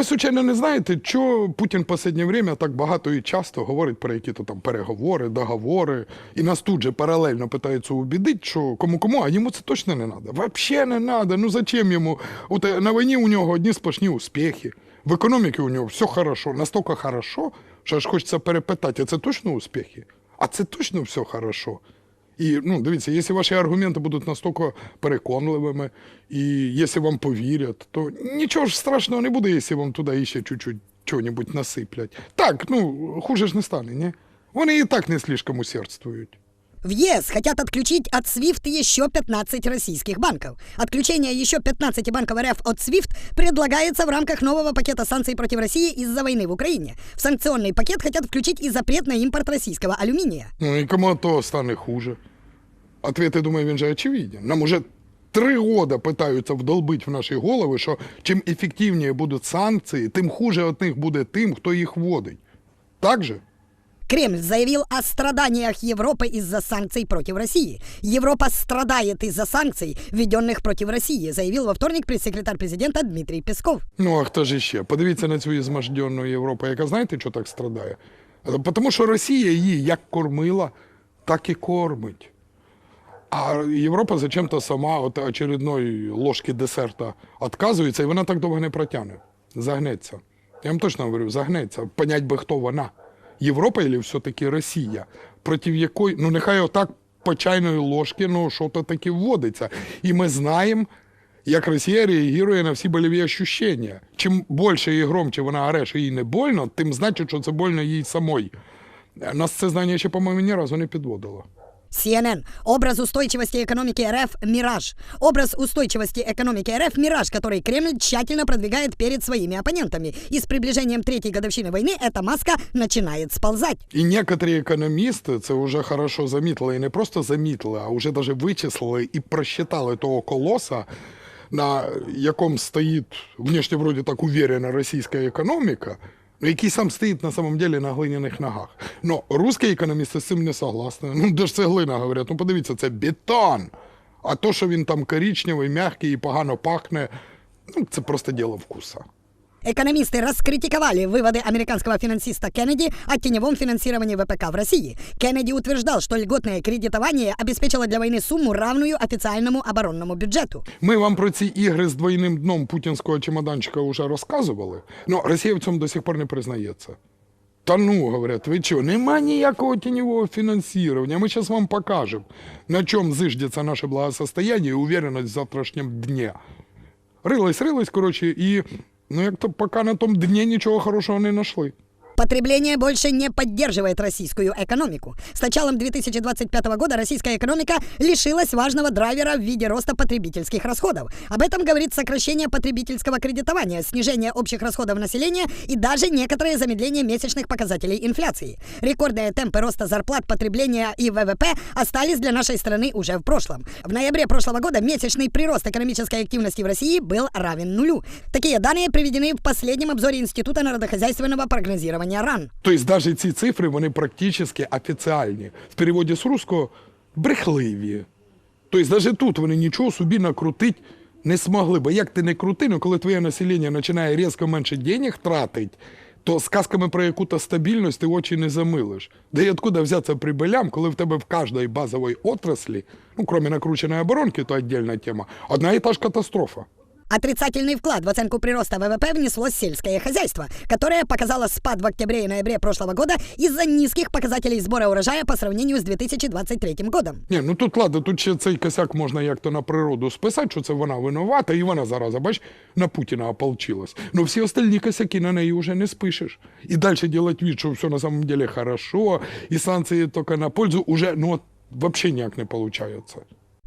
ви, случайно, не знаєте, що Путін в останнє время так багато і часто говорить про які-то там переговори, договори, і нас тут же паралельно питаються убідити, що кому-кому, а йому це точно не треба. Вообще не треба. Ну зачем йому? Е, на війні у нього одні сплошні успіхи. В економіці у нього все хорошо, настільки хорошо, що аж хочеться перепитати, а це точно успіхи? А це точно все хорошо? І ну, дивіться, якщо ваші аргументи будуть настільки переконливими, і якщо вам повірять, то нічого ж страшного не буде, якщо вам туди ще чуть-чуть чого-небудь насиплять. Так, ну, хуже ж не стане, ні? Вони і так не слишком усердствують. В ЕС хотят отключить от SWIFT еще 15 российских банков. Отключение еще 15 банков РФ от SWIFT предлагается в рамках нового пакета санкций против России из-за войны в Украине. В санкционный пакет хотят включить и запрет на импорт российского алюминия. Ну і кому то стане хуже? Ответ, я думаю, він же очевиден. Нам уже три года пытаются вдолбить в наші голови, що чим ефективніше будуть санкції, тим хуже від них буде тим, хто їх вводить. Так же? Кремль заявил о страданиях Европы из-за санкций против России. Европа страдает из-за санкций, введенных против России, заявил во вторник пресс-секретарь президента Дмитрий Песков. Ну, а хто ж іще? Подивіться на цю ізможденну Європу, яка знаєте, що так страдає? Е, Тому що Росія її як кормила, так і кормить. А Європа зачем-то сама от очередної ложки десерта відказується, і вона так довго не протягне. Загнеться. Я вам точно говорю, загнеться. Понять би, хто вона. Європа або все-таки Росія, проти якої, ну нехай отак по чайної ложки, ну що-то таки вводиться. І ми знаємо, як Росія реагує на всі больові ощущення. Чим більше і громче вона оре, що їй не больно, тим значить, що це больно їй самой. Нас це знання ще, по-моєму, ні разу не підводило. CNN. Образ устойчивости экономики РФ – мираж. Образ устойчивости экономики РФ – мираж, который Кремль тщательно продвигает перед своими оппонентами. И с приближением третьей годовщины войны эта маска начинает сползать. І некоторі економісти це вже хорошо замітили, і не просто замітили, а вже даже вичислили і просчитали того колоса, на якому стоїть внешне вроде так уверена російська економіка, ну, який сам стоїть на самом деле на глиняних ногах. Но русські економісти з цим не согласні. Ну, де ж це глина, говорять, ну подивіться, це бетон. А то, що він там коричневий, м'який і погано пахне, ну, це просто діло вкуса. Экономисты раскритиковали выводы американского финансиста Кеннеди о теневом финансировании ВПК в России. Кеннеди утверждал, что льготное кредитование обеспечило для войны сумму, равную официальному оборонному бюджету. Ми вам про ці ігри з двойним дном путінського чемоданчика вже розказували. Ну, Росія в цьому до сих пор не признається. Та ну, говорять, ви що, нема ніякого тіньового фінансування. Ми зараз вам покажемо, на чому зиждеться наше благосостояние і уверенность в завтрашнем дні. Рились, рились, коротше, і ну, як то поки на тому дні нічого хорошого не знайшли. Потребление больше не поддерживает российскую экономику. С началом 2025 года российская экономика лишилась важного драйвера в виде роста потребительских расходов. Об этом говорит сокращение потребительского кредитования, снижение общих расходов населения и даже некоторое замедление месячных показателей инфляции. Рекордные темпы роста зарплат, потребления и ВВП остались для нашей страны уже в прошлом. В ноябре прошлого года месячный прирост экономической активности в России был равен нулю. Такие данные приведены в последнем обзоре Института народохозяйственного прогнозирования РАН. Тобто навіть ці цифри, вони практично офіціальні. В переводі з руського брехливі. Тобто навіть тут вони нічого собі накрутити не змогли. Бо як ти не крути, ну коли твоє населення починає різко менше денег тратити, то сказками про якусь стабільність ти очі не замилиш. Да і откуда взяться прибылям, коли в тебе в кожній базовій отраслі, ну, крім накрученої оборонки, то віддільна тема, одна і та ж катастрофа. Отрицательный вклад в оценку прироста ВВП внесло сельское хозяйство, которое показало спад в октябре и ноябре прошлого года из-за низких показателей сбора урожая по сравнению с 2023 годом. Ні, ну тут ладно, тут ще цей косяк можна як-то на природу списати, що це вона винувата, і вона зараз, бач, на Путіна ополчилась. Ну всі остальні косяки на неї вже не спишеш. І далі делать вид, що все на самом деле хорошо, і санкції тільки на пользу, уже, ну от, вообще ніяк не виходить.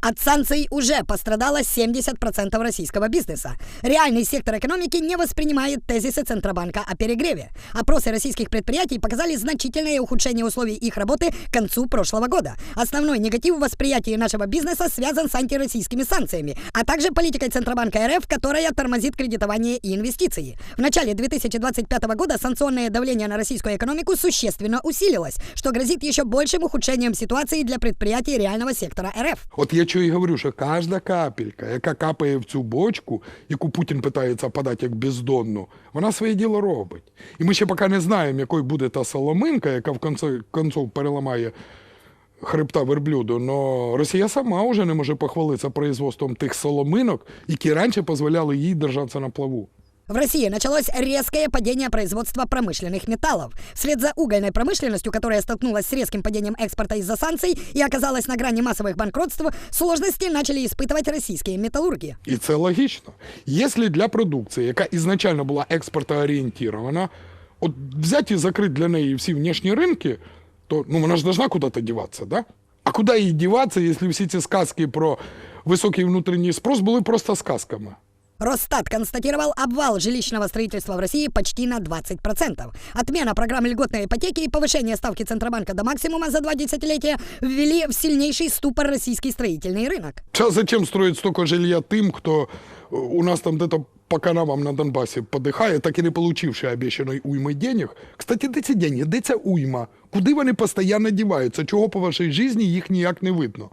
От санкций уже пострадало 70% российского бизнеса. Реальный сектор экономики не воспринимает тезисы Центробанка о перегреве. Опросы российских предприятий показали значительное ухудшение условий их работы к концу прошлого года. Основной негатив в восприятии нашего бизнеса связан с антироссийскими санкциями, а также политикой Центробанка РФ, которая тормозит кредитование и инвестиции. В начале 2025 года санкционное давление на российскую экономику существенно усилилось, что грозит еще большим ухудшением ситуации для предприятий реального сектора РФ. От я чого і говорю, що кожна капелька, яка капає в цю бочку, яку Путін питається подати як бездонну, вона своє діло робить. І ми ще поки не знаємо, якою буде та соломинка, яка в конце концов переламає хребта верблюду, но Росія сама вже не може похвалитися производством тих соломинок, які раніше дозволяли їй держатися на плаву. В России началось резкое падение производства промышленных металлов. Вслед за угольной промышленностью, которая столкнулась с резким падением экспорта из-за санкций и оказалась на грани массовых банкротств, сложности начали испытывать российские металлурги. І це логічно. Якщо для продукції, яка ізначально була експортоорієнтована, от взяти і закрити для неї всі внешні ринки, то ну, вона ж должна куди-то діватися, да? А куди їй діватися, якщо всі ці сказки про високий внутрішній спрос були просто сказками? Росстат констатировал обвал жилищного строительства в России почти на 20%. Отмена программы льготной ипотеки и повышение ставки Центробанка до максимума за два десятилетия ввели в сильнейший ступор российский строительный рынок. Сейчас зачем строить столько жилья тим, хто е, у нас там где-то по канавам на Донбасі подихає, так і не получивши обіцяної уйми денег. Кстати, де ці деньги? Де ця уйма? Куди вони постійно діваються? Чого по вашій житті їх ніяк не видно?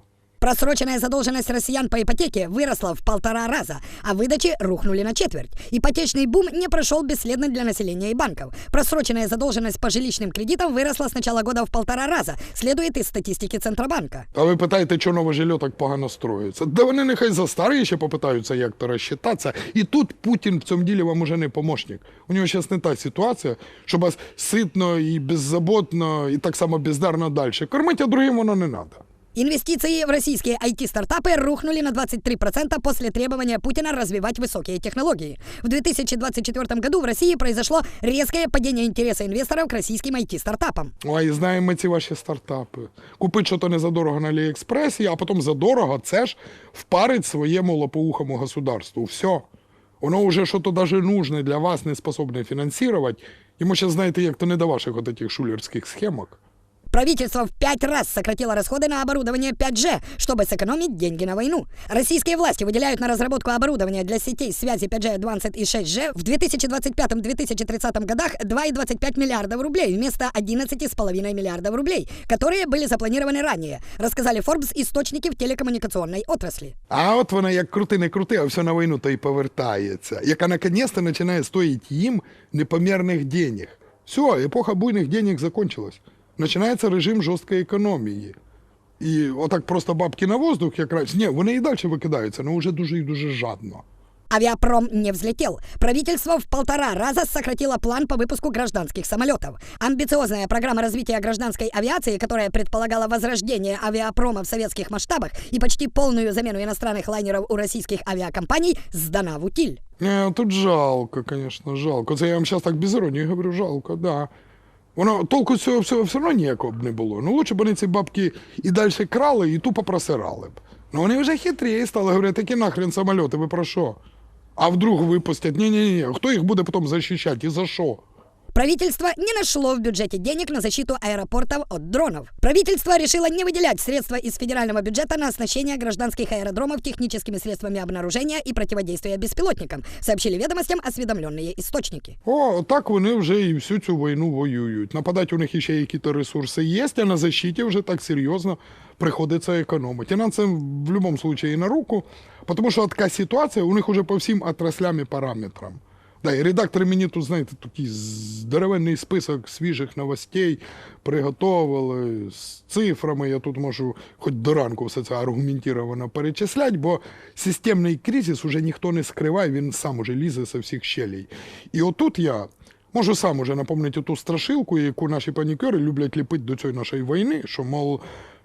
Просроченная задолженность россиян по ипотеке выросла в полтора раза, а выдачи рухнули на четверть. Ипотечный бум не прошел бесследно для населения и банков. Просроченная задолженность по жилищным кредитам выросла с начала года в полтора раза, следует из статистики Центробанка. А ви питаєте, чого нове жилье так погано строїться? Да вони нехай за старі ще попитаються, як то розчитатися. І тут Путін в цьому ділі вам уже не помощник. У нього зараз не та ситуація, щоб вас ситно і беззаботно, і так само бездарно далі. Кормити, а другим воно не треба. Инвестиции в российские IT-стартапы рухнули на 23% после требования Путина развивать высокие технологии. В 2024 году в России произошло резкое падение интереса инвесторов к российским IT-стартапам. Ой, знаємо ми ці ваші стартапи. Купить щось незадорого на Аліекспресі, а потім задорого це ж впарить своєму лопоухому государству. Все. Воно вже що то даже нужне для вас не способне фінансувати. Йому ще знаєте, як то не до ваших от таких шулерських схемок. Правительство в пять раз сократило расходы на оборудование 5G, чтобы сэкономить деньги на войну. Российские власти выделяют на разработку оборудования для сетей связи 5G Advanced и 6G в 2025-2030 годах 2,25 миллиардов рублей вместо 11,5 миллиардов рублей, которые были запланированы ранее, рассказали Forbes источники в телекоммуникационной отрасли. А от вона як крути, не крути, а все на війну то й повертається, яка наконец-то починає стоїти їм непомірних денег. Все, епоха буйних денег закончилась. Починається режим жорсткої економії. І отак просто бабки на воздух якраз. Ні, вони і далі викидаються, але вже дуже і дуже жадно. Авиапром не взлетел. Правительство в полтора раза сократило план по выпуску гражданских самолетов. Амбициозная программа развития гражданской авиации, которая предполагала возрождение авиапрома в советских масштабах и почти полную замену иностранных лайнеров у российских авиакомпаний, сдана в утиль. Не, тут жалко, звісно, жалко. Це я вам зараз так без іронії говорю, жалко, да. Воно толку цього всього все одно ніякого б не було. Ну, лучше б вони ці бабки і далі крали, і тупо просирали б. Ну вони вже хитрі стали говорять, які нахрен самоліти, ви про що? А вдруг випустять? Ні-ні-ні, хто їх буде потім захищати і за що? Правительство не нашло в бюджете денег на защиту аэропортов от дронов. Правительство решило не выделять средства из федерального бюджета на оснащение гражданских аэродромов техническими средствами обнаружения и противодействия беспилотникам, сообщили ведомостям осведомленные источники. О, так вони вже і всю цю війну воюють. Нападати у них іще якісь ресурси є, а на защиті вже так серйозно приходиться економити. І нам це в будь-якому випадку і на руку, тому що така ситуація у них вже по всім отраслям і параметрам. Да, і редактори мені тут, знаєте, такий здоровенний список свіжих новостей приготовили з цифрами. Я тут можу хоч до ранку все це аргументовано перечисляти, бо системний кризис уже ніхто не скриває, він сам уже лізе з всіх щелей. І отут я можу сам уже напомнити ту страшилку, яку наші панікери люблять ліпити до цієї нашої війни, що, мол,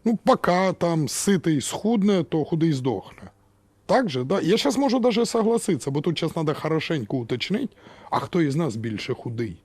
ну, поки там ситий схудне, то худий здохне. Так же, да. Я сейчас можу даже согласиться, бо тут час надо хорошенько уточнить, а хто із нас більше худий.